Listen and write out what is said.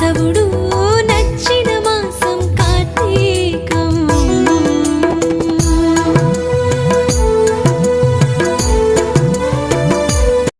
కేశవుడు